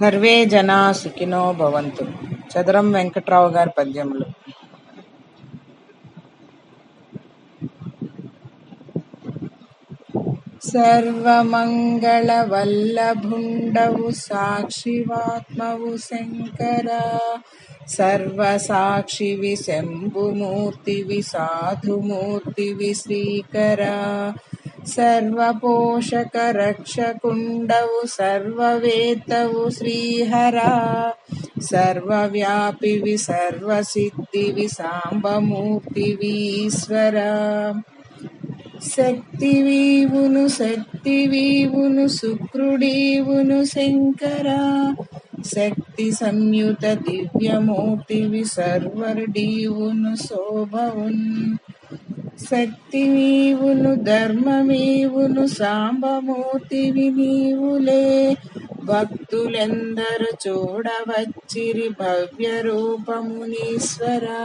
Survey జనా సుఖినో భవంతు. చదరం వెంకట్రావు గారి పద్యములు. సర్వమంగళవల్లభుండవు సాక్షివాత్మవు శంకర. సర్వసాక్షివి శంభుమూర్తివి సాధుమూర్తివి శ్రీకర. సర్వపోషక రక్షకుండవు సర్వవేత్తవు శ్రీహర. సర్వవ్యాపివి సర్వసిద్ధివి సాంబమూర్తివి శక్తివీవును శక్తివీవును శుక్రుడీవును శంకర. శక్తి సంయుత దివ్యమూర్తివి సర్వరుడీవును శోభవున్. శక్తి నీవును ధర్మమీవును సాంబమూర్తివి నీవులే భక్తులెందరు చూడవచ్చిరి భవ్య రూపమునీశ్వరా